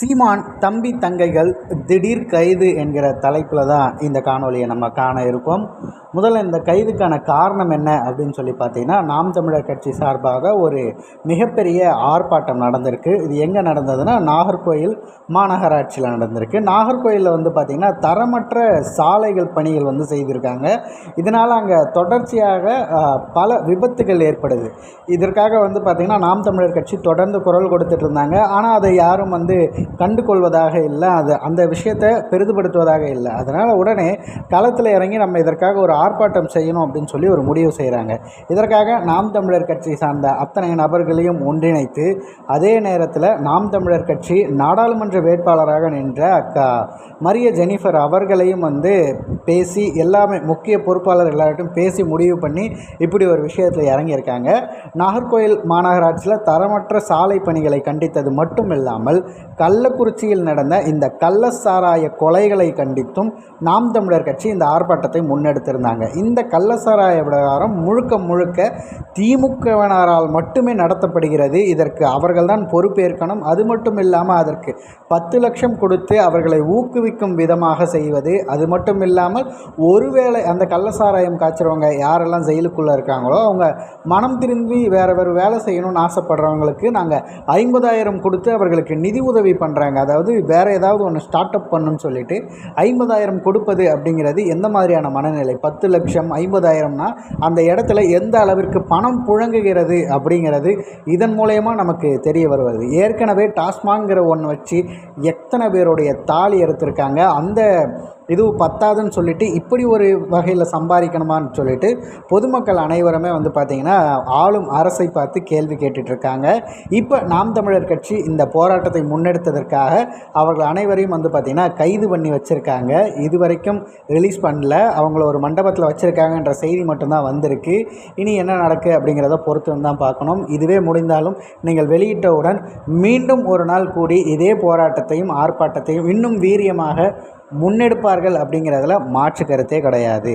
சீமான் தம்பி தங்கைகள் திடீர் கைது என்கிற தலைப்பில் தான் இந்த காணொலியை நம்ம காண இருக்கோம். முதல்ல இந்த கைதுக்கான காரணம் என்ன அப்படின்னு சொல்லி பார்த்தீங்கன்னா நாம் தமிழர் கட்சி சார்பாக ஒரு மிகப்பெரிய ஆர்ப்பாட்டம் நடந்திருக்கு. இது எங்கே நடந்ததுன்னா நாகர்கோயில் மாநகராட்சியில் நடந்திருக்கு. நாகர்கோயிலில் வந்து பார்த்திங்கன்னா தரமற்ற சாலைகள் பணிகள் வந்து செய்திருக்காங்க. இதனால் அங்கே தொடர்ச்சியாக பல விபத்துகள் ஏற்படுது. இதற்காக வந்து பார்த்திங்கன்னா நாம் தமிழர் கட்சி தொடர்ந்து குரல் கொடுத்துட்டு இருந்தாங்க. ஆனால் அதை யாரும் வந்து கண்டு கொள்வதாக இல்லை. அது அந்த விஷயத்தை பெரிதுபடுத்துவதாக இல்லை. அதனால் உடனே களத்தில் இறங்கி நம்ம இதற்காக ஒரு ஆர்ப்பாட்டம் செய்யணும் அப்படின்னு சொல்லி ஒரு முடிவு செய்கிறாங்க இதற்காக நாம் தமிழர் கட்சி சார்ந்த அத்தனை நபர்களையும் ஒன்றிணைத்து அதே நேரத்தில் நாம் தமிழர் கட்சி நாடாளுமன்ற வேட்பாளராக நின்ற அக்கா மரிய ஜெனிஃபர் அவர்களையும் வந்து பேசி எல்லாமே முக்கிய பொறுப்பாளர் எல்லார்ட்டும் பேசி முடிவு பண்ணி இப்படி ஒரு விஷயத்தில் இறங்கியிருக்காங்க. நாகர்கோயில் மாநகராட்சியில் தரமற்ற சாலை பணிகளை கண்டித்தது மட்டும் இல்லாமல் கள்ளக்குறிச்சியில் நடந்த இந்த கள்ளசாராய கொலைகளை கண்டித்தும் நாம் தமிழர் கட்சி இந்த ஆர்ப்பாட்டத்தை முன்னெடுத்திருந்தாங்க. இந்த கள்ளசாராய விவகாரம் முழுக்க முழுக்க திமுகவினரால் மட்டுமே நடத்தப்படுகிறது. இதற்கு அவர்கள்தான் பொறுப்பேற்கணும். அது மட்டும் இல்லாமல் அதற்கு பத்து லட்சம் கொடுத்து அவர்களை ஊக்குவிக்கும் விதமாக செய்வது. அது மட்டும் இல்லாமல் ஒருவேளை அந்த கள்ளசாராயம் காய்ச்சறவங்க யாரெல்லாம் ஜெயிலுக்குள்ளே இருக்காங்களோ அவங்க மனம் திரும்பி வேறு வேறு வேலை செய்யணும்னு ஆசைப்படுறவங்களுக்கு நாங்கள் ஐம்பதாயிரம் கொடுத்து அவர்களுக்கு நிதி உதவி பண்ணுறாங்க அதாவது வேறு ஏதாவது ஒன்று ஸ்டார்ட் அப் பண்ணுன்னு சொல்லிட்டு ஐம்பதாயிரம் கொடுப்பது அப்படிங்கிறது எந்த மாதிரியான மனநிலை? பத்து பத்து லட்சம் ஐம்பதாயிரம்னா அந்த இடத்துல எந்த அளவிற்கு பணம் புழங்குகிறது அப்படிங்கிறது இதன் மூலயமா நமக்கு தெரிய வருவது. ஏற்கனவே டாஸ்மாங்கிற ஒன்று வச்சு எத்தனை பேருடைய தாலி எடுத்திருக்காங்க. அந்த இது பத்தாதுன்னு சொல்லிட்டு இப்படி ஒரு வகையில் சம்பாதிக்கணுமான்னு சொல்லிட்டு பொதுமக்கள் அனைவருமே வந்து பார்த்திங்கன்னா ஆளும் அரசை பார்த்து கேள்வி கேட்டுட்ருக்காங்க. இப்போ நாம் தமிழர் கட்சி இந்த போராட்டத்தை முன்னெடுத்ததற்காக அவர்கள் அனைவரையும் வந்து பார்த்திங்கன்னா கைது பண்ணி வச்சுருக்காங்க. இது வரைக்கும் ரிலீஸ் பண்ணல. அவங்கள ஒரு மண்டபத்தில் வச்சுருக்காங்கன்ற செய்தி மட்டும்தான் வந்திருக்கு. இனி என்ன நடக்கு அப்படிங்கிறத பொறுத்து வந்து தான் பார்க்கணும். இதுவே முடிந்தாலும் நீங்கள் வெளியிட்டவுடன் மீண்டும் ஒரு நாள் கூடி இதே போராட்டத்தையும் ஆர்ப்பாட்டத்தையும் இன்னும் வீரியமாக முன்னெடுப்பார்கள் அப்படிங்கிறதுல மாற்று கருத்தே கிடையாது.